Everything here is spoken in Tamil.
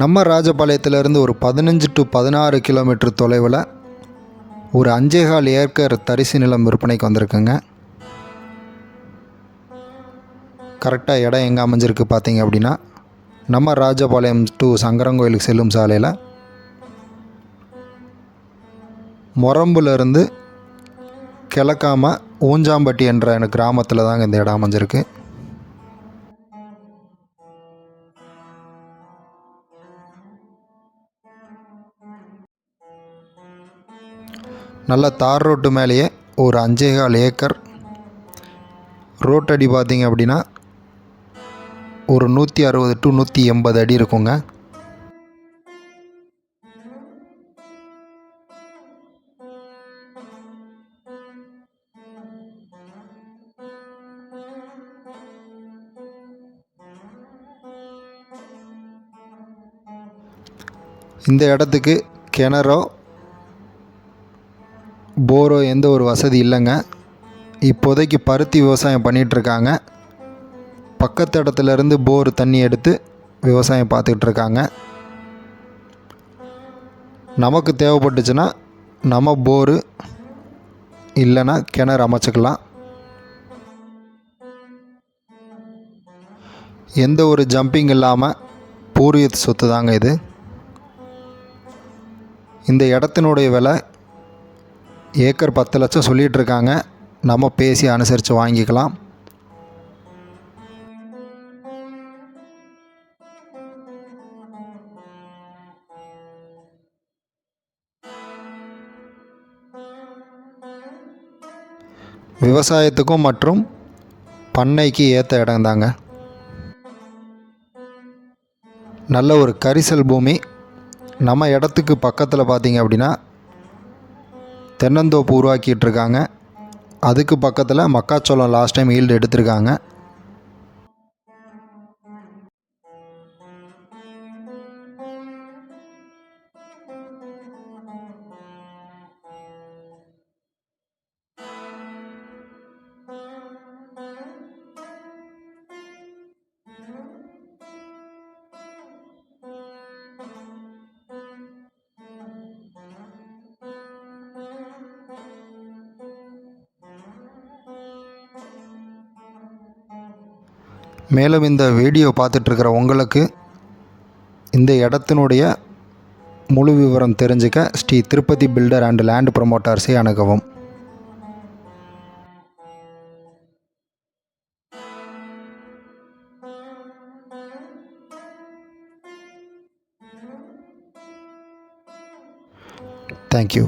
நம்ம ராஜபாளையத்திலேருந்து ஒரு பதினஞ்சு டு பதினாறு கிலோமீட்டர் தொலைவில் ஒரு அஞ்சேகால் ஏக்கர் தரிசு நிலம் விற்பனைக்கு வந்திருக்குங்க. கரெக்டாக இடம் எங்கே அமைஞ்சிருக்கு பார்த்தீங்க அப்படின்னா நம்ம ராஜபாளையம் டு சங்கரங்கோயிலுக்கு செல்லும் சாலையில் மொரம்புலேருந்து கிழக்காம ஊஞ்சாம்பட்டி என்ற கிராமத்தில் தாங்க இந்த இடம் அமைஞ்சிருக்கு. நல்ல தார் ரோட்டு மேலேயே ஒரு அஞ்சேகால் ஏக்கர் ரோட்டடி பார்த்தீங்க அப்படின்னா ஒரு நூற்றி அறுபது டு நூற்றி எண்பது அடி இருக்குங்க. இந்த இடத்துக்கு கிணறோ போரோ எந்த ஒரு வசதி இல்லைங்க. இப்போதைக்கு பருத்தி விவசாயம் பண்ணிகிட்ருக்காங்க. பக்கத்து இடத்துல இருந்து போர் தண்ணி எடுத்து விவசாயம் பார்த்துக்கிட்டு இருக்காங்க நமக்கு தேவைப்பட்டுச்சுன்னா நம்ம போரு இல்லைன்னா கிணறு அமைச்சிக்கலாம். எந்த ஒரு ஜம்பிங் இல்லாமல் பூர்வீக சொத்து தாங்க இது. இந்த இடத்தினுடைய விலை ஏக்கர் பத்து லட்சம் சொல்லிகிட்டு இருக்காங்க நம்ம பேசி அனுசரித்து வாங்கிக்கலாம். விவசாயத்துக்கும் மற்றும் பண்ணைக்கு ஏற்ற இடம் தாங்க. நல்ல ஒரு கரிசல் பூமி. நம்ம இடத்துக்கு பக்கத்தில் பார்த்தீங்க அப்படின்னா தென்னந்தோப்பு உருவாக்கிட்டு இருக்காங்க அதுக்கு பக்கத்தில் மக்காச்சோளம் லாஸ்ட் டைம் ஈல்டு எடுத்திருக்காங்க. மேலும் இந்த வீடியோ பார்த்துட்ருக்கிற உங்களுக்கு இந்த இடத்தினுடைய முழு விவரம் தெரிஞ்சுக்க Shri Tirupati builder and land ப்ரொமோட்டர்ஸை அணுகவும். Thank you